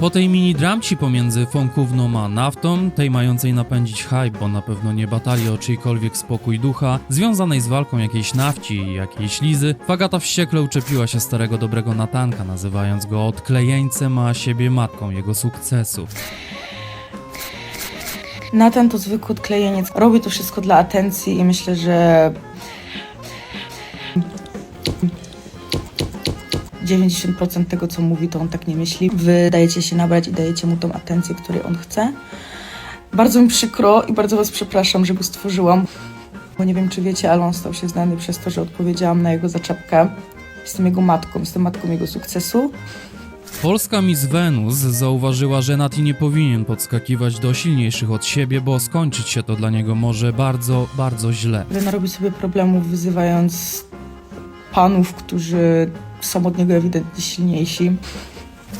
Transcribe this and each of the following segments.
Po tej mini dramci pomiędzy Fonkówną a Naftą, tej mającej napędzić hype, bo na pewno nie batali o czyjkolwiek spokój ducha, związanej z walką jakiejś nafci i jakiejś lizy, Fagata wściekle uczepiła się starego dobrego Natanka, nazywając go odklejeńcem, a siebie matką jego sukcesu. Natan to zwykły odklejeniec. Robi to wszystko dla atencji i myślę, że 90% tego, co mówi, to on tak nie myśli. Wy dajecie się nabrać i dajecie mu tą atencję, której on chce. Bardzo mi przykro i bardzo was przepraszam, że go stworzyłam. Bo nie wiem, czy wiecie, ale on stał się znany przez to, że odpowiedziałam na jego zaczepkę. Jestem jego matką, jestem matką jego sukcesu. Polska Miss Venus zauważyła, że Nati nie powinien podskakiwać do silniejszych od siebie, bo skończyć się to dla niego może bardzo, bardzo źle. że narobi sobie problemów, wyzywając panów, którzy są od niego ewidentnie silniejsi.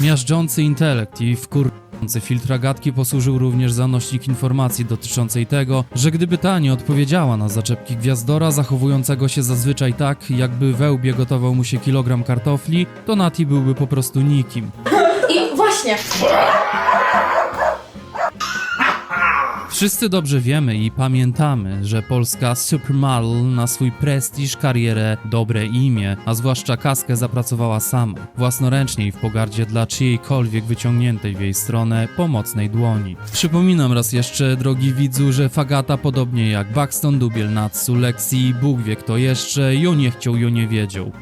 Miażdżący intelekt i wkurzący filtr gadki posłużył również za nośnik informacji dotyczącej tego, że gdyby ta nie odpowiedziała na zaczepki gwiazdora, zachowującego się zazwyczaj tak, jakby we łbie gotował mu się kilogram kartofli, to Nati byłby po prostu nikim. I właśnie, Wszyscy dobrze wiemy i pamiętamy, że polska supermodel na swój prestiż, karierę, dobre imię, a zwłaszcza kaskę zapracowała sama, własnoręcznie i w pogardzie dla czyjejkolwiek wyciągniętej w jej stronę pomocnej dłoni. Przypominam raz jeszcze, drogi widzu, że Fagata podobnie jak Buxton, Dubiel, Natsu, Lexi Bóg wie kto jeszcze, jo nie chciał, jo nie wiedział.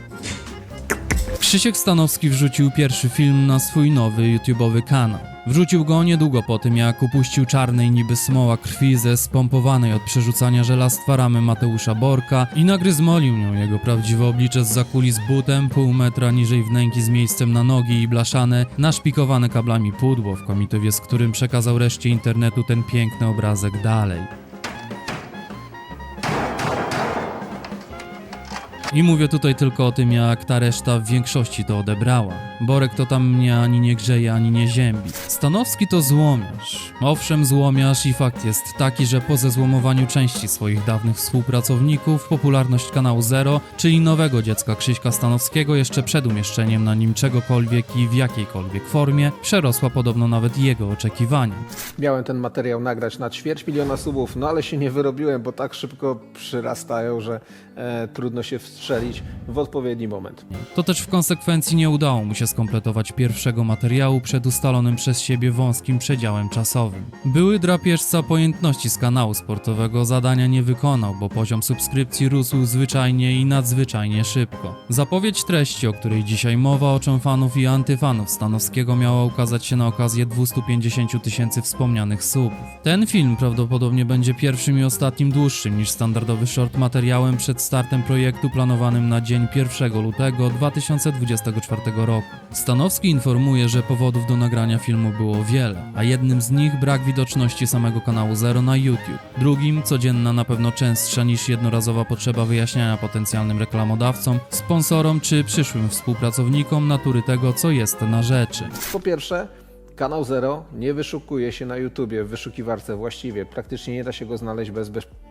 Krzysiek Stanowski wrzucił pierwszy film na swój nowy YouTube'owy kanał. Wrzucił go niedługo po tym, jak upuścił czarnej niby smoła krwi ze spompowanej od przerzucania żelastwa ramy Mateusza Borka i nagryzmolił nią jego prawdziwe oblicze z zakulis butem, pół metra niżej wnęki z miejscem na nogi i blaszane, naszpikowane kablami pudło, w komitywie z którym przekazał reszcie internetu ten piękny obrazek dalej. I mówię tutaj tylko o tym, jak ta reszta w większości to odebrała. Borek to tam mnie ani nie grzeje, ani nie ziębi. Stanowski to złomiarz. Owszem, złomiarz i fakt jest taki, że po zezłomowaniu części swoich dawnych współpracowników, popularność kanału Zero, czyli nowego dziecka Krzyśka Stanowskiego, jeszcze przed umieszczeniem na nim czegokolwiek i w jakiejkolwiek formie, przerosła podobno nawet jego oczekiwania. Miałem ten materiał nagrać na ćwierć miliona subów, no ale się nie wyrobiłem, bo tak szybko przyrastają, że e, trudno się wstrzelić w odpowiedni moment. To też w konsekwencji nie udało mu się skompletować pierwszego materiału przed ustalonym przez siebie wąskim przedziałem czasowym. Były drapieżca pojętności z kanału sportowego zadania nie wykonał, bo poziom subskrypcji rósł zwyczajnie i nadzwyczajnie szybko. Zapowiedź treści, o której dzisiaj mowa, oczom fanów i antyfanów Stanowskiego miała ukazać się na okazję 250 000 tysięcy wspomnianych subów. Ten film prawdopodobnie będzie pierwszym i ostatnim dłuższym niż standardowy short materiałem przed startem projektu planowanym na dzień 1 lutego 2024 roku. Stanowski informuje, że powodów do nagrania filmu było wiele, a jednym z nich brak widoczności samego kanału Zero na YouTube. Drugim codzienna na pewno częstsza niż jednorazowa potrzeba wyjaśniania potencjalnym reklamodawcom, sponsorom czy przyszłym współpracownikom natury tego, co jest na rzeczy. Po pierwsze, kanał Zero nie wyszukuje się na YouTubie w wyszukiwarce właściwie. Praktycznie nie da się go znaleźć bez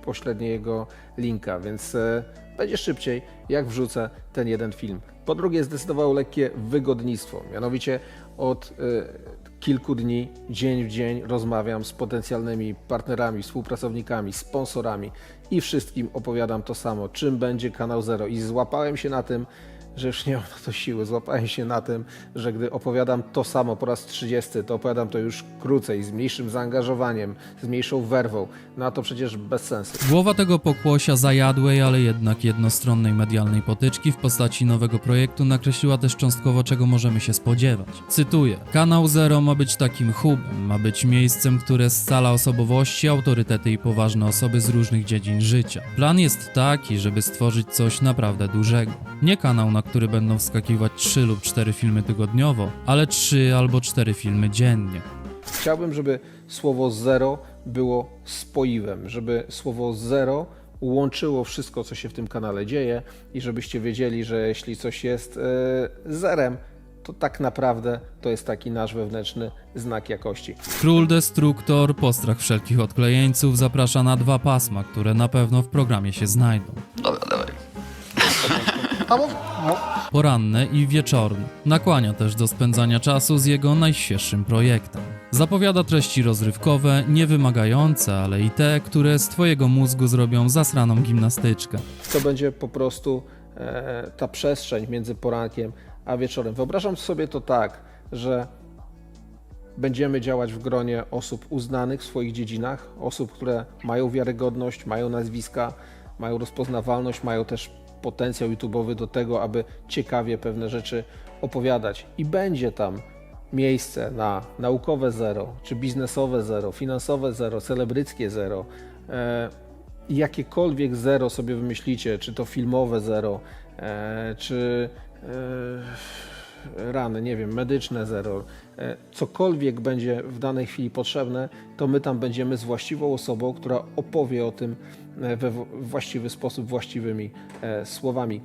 bezpośredniego linka, więc e, będzie szybciej, jak wrzucę ten jeden film. Po drugie, zdecydowało lekkie wygodnictwo. Mianowicie od e, kilku dni, dzień w dzień rozmawiam z potencjalnymi partnerami, współpracownikami, sponsorami i wszystkim opowiadam to samo, czym będzie kanał Zero. I złapałem się na tym, że już nie mam na to siły. Złapałem się na tym, że gdy opowiadam to samo po raz 30, to opowiadam to już krócej, z mniejszym zaangażowaniem, z mniejszą werwą. No a to przecież bez sensu. Głowa tego pokłosia zajadłej, ale jednak jednostronnej medialnej potyczki w postaci nowego projektu nakreśliła też cząstkowo, czego możemy się spodziewać. Cytuję: Kanał Zero ma być takim hubem, ma być miejscem, które scala osobowości, autorytety i poważne osoby z różnych dziedzin życia. Plan jest taki, żeby stworzyć coś naprawdę dużego. Nie kanał, na który będą wskakiwać 3 lub 4 filmy tygodniowo, ale 3 albo 4 filmy dziennie. Chciałbym, żeby słowo zero było spoiwem, żeby słowo zero łączyło wszystko, co się w tym kanale dzieje i żebyście wiedzieli, że jeśli coś jest e, zerem, to tak naprawdę to jest taki nasz wewnętrzny znak jakości. Król Destruktor, postrach wszelkich odklejeńców, zaprasza na dwa pasma, które na pewno w programie się znajdą. Dobra, dawaj. A poranne i wieczorne. Nakłania też do spędzania czasu z jego najświeższym projektem. Zapowiada treści rozrywkowe, niewymagające, ale i te, które z twojego mózgu zrobią zasraną gimnastyczkę. To będzie po prostu e, ta przestrzeń między porankiem a wieczorem. Wyobrażam sobie to tak, że będziemy działać w gronie osób uznanych w swoich dziedzinach, osób, które mają wiarygodność, mają nazwiska, mają rozpoznawalność, mają też potencjał YouTube'owy do tego, aby ciekawie pewne rzeczy opowiadać. I będzie tam miejsce na naukowe zero, czy biznesowe zero, finansowe zero, celebryckie zero. E, jakiekolwiek zero sobie wymyślicie, czy to filmowe zero, e, czy e, rany, nie wiem, medyczne zero, e, cokolwiek będzie w danej chwili potrzebne, to my tam będziemy z właściwą osobą, która opowie o tym e, we właściwy sposób, właściwymi e, słowami.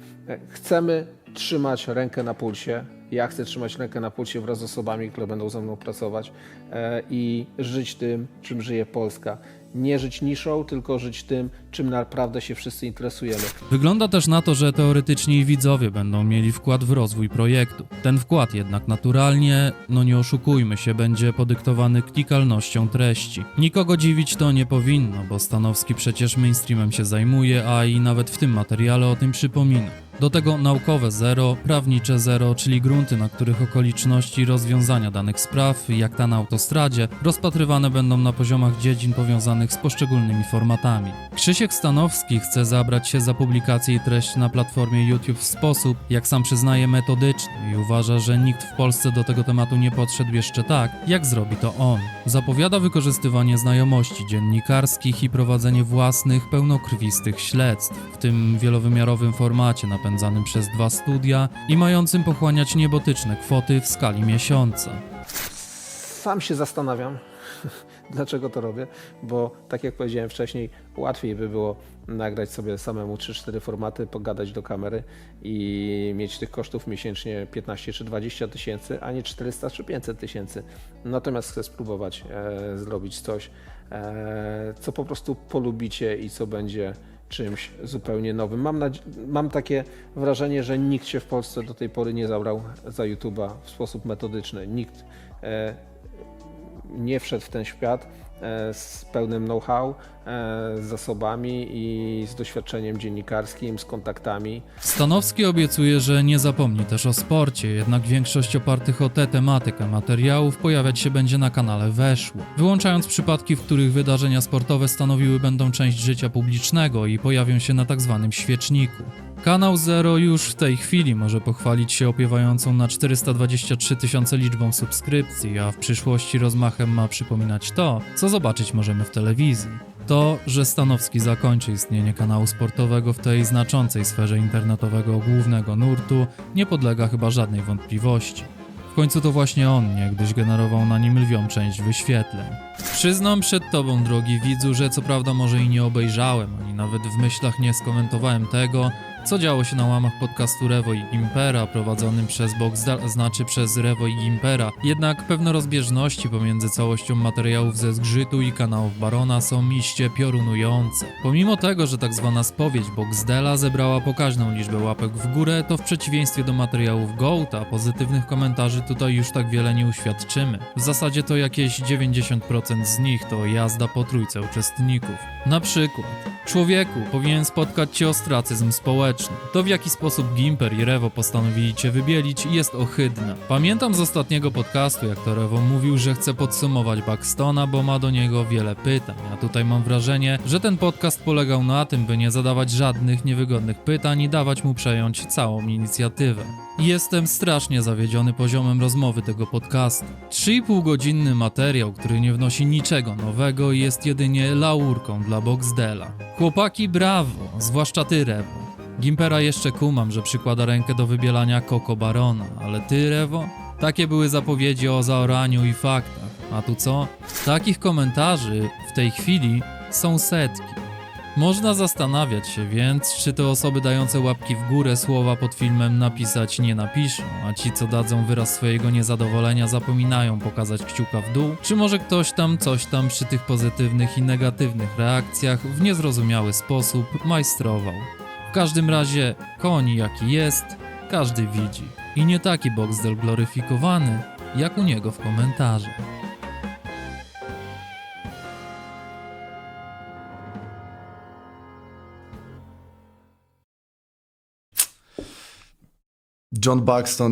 Chcemy trzymać rękę na pulsie. Ja chcę trzymać rękę na pulsie wraz z osobami, które będą ze mną pracować e, i żyć tym, czym żyje Polska. Nie żyć niszą, tylko żyć tym, czym naprawdę się wszyscy interesujemy. Wygląda też na to, że teoretycznie widzowie będą mieli wkład w rozwój projektu. Ten wkład jednak naturalnie, no nie oszukujmy się, będzie podyktowany klikalnością treści. Nikogo dziwić to nie powinno, bo Stanowski przecież mainstreamem się zajmuje, a i nawet w tym materiale o tym przypomina. Do tego naukowe zero, prawnicze zero, czyli grunty, na których okoliczności rozwiązania danych spraw, jak ta na autostradzie, rozpatrywane będą na poziomach dziedzin powiązanych z poszczególnymi formatami. Krzysiek Stanowski chce zabrać się za publikację i treść na platformie YouTube w sposób, jak sam przyznaje, metodyczny i uważa, że nikt w Polsce do tego tematu nie podszedł jeszcze tak, jak zrobi to on. Zapowiada wykorzystywanie znajomości dziennikarskich i prowadzenie własnych, pełnokrwistych śledztw, w tym wielowymiarowym formacie przez dwa studia i mającym pochłaniać niebotyczne kwoty w skali miesiąca. Sam się zastanawiam, dlaczego to robię, bo tak jak powiedziałem wcześniej, łatwiej by było nagrać sobie samemu 3-4 formaty, pogadać do kamery i mieć tych kosztów miesięcznie 15 czy 20 tysięcy, a nie 400 czy 500 tysięcy. Natomiast chcę spróbować e, zrobić coś, e, co po prostu polubicie i co będzie czymś zupełnie nowym. Mam, mam takie wrażenie, że nikt się w Polsce do tej pory nie zabrał za YouTube'a w sposób metodyczny. Nikt e, nie wszedł w ten świat z pełnym know-how, e, z zasobami i z doświadczeniem dziennikarskim, z kontaktami. Stanowski obiecuje, że nie zapomni też o sporcie, jednak większość opartych o tę tematykę materiałów pojawiać się będzie na kanale Weszło, wyłączając przypadki, w których wydarzenia sportowe stanowiły będą część życia publicznego i pojawią się na tak zwanym świeczniku. Kanał Zero już w tej chwili może pochwalić się opiewającą na 423 tysiące liczbą subskrypcji, a w przyszłości rozmachem ma przypominać to, co zobaczyć możemy w telewizji. To, że Stanowski zakończy istnienie kanału sportowego w tej znaczącej sferze internetowego głównego nurtu, nie podlega chyba żadnej wątpliwości. W końcu to właśnie on niegdyś generował na nim lwią część wyświetleń. Przyznam przed tobą, drogi widzu, że co prawda może i nie obejrzałem, ani nawet w myślach nie skomentowałem tego, co działo się na łamach podcastu Rewo i Gimpera prowadzonym przez Boxdel, znaczy przez Rewo i Gimpera. Jednak pewne rozbieżności pomiędzy całością materiałów ze Zgrzytu i kanałów Barona są iście piorunujące. Pomimo tego, że tak zwana spowiedź Boxdela zebrała pokaźną liczbę łapek w górę, to w przeciwieństwie do materiałów Gołta pozytywnych komentarzy tutaj już tak wiele nie uświadczymy. W zasadzie to jakieś 90% z nich to jazda po trójce uczestników. Na przykład Człowieku, powinien spotkać cię ostracyzm społeczny. To w jaki sposób Gimper i Rewo postanowili cię wybielić jest ohydne. Pamiętam z ostatniego podcastu, jak to Rewo mówił, że chce podsumować Buxtona, bo ma do niego wiele pytań. A tutaj mam wrażenie, że ten podcast polegał na tym, by nie zadawać żadnych niewygodnych pytań i dawać mu przejąć całą inicjatywę. Jestem strasznie zawiedziony poziomem rozmowy tego podcastu. 3,5 godzinny materiał, który nie wnosi niczego nowego i jest jedynie laurką dla Boxdela. Chłopaki brawo, zwłaszcza ty Rewo. Gimpera jeszcze kumam, że przykłada rękę do wybielania Koko Barona, ale ty Rewo? Takie były zapowiedzi o zaoraniu i faktach. A tu co? Takich komentarzy w tej chwili są setki. Można zastanawiać się więc, czy te osoby dające łapki w górę słowa pod filmem napisać nie napiszą, a ci co dadzą wyraz swojego niezadowolenia zapominają pokazać kciuka w dół, czy może ktoś tam coś tam przy tych pozytywnych i negatywnych reakcjach w niezrozumiały sposób majstrował. W każdym razie, koń jaki jest, każdy widzi. I nie taki Boxdel gloryfikowany, jak u niego w komentarzach. John Buxton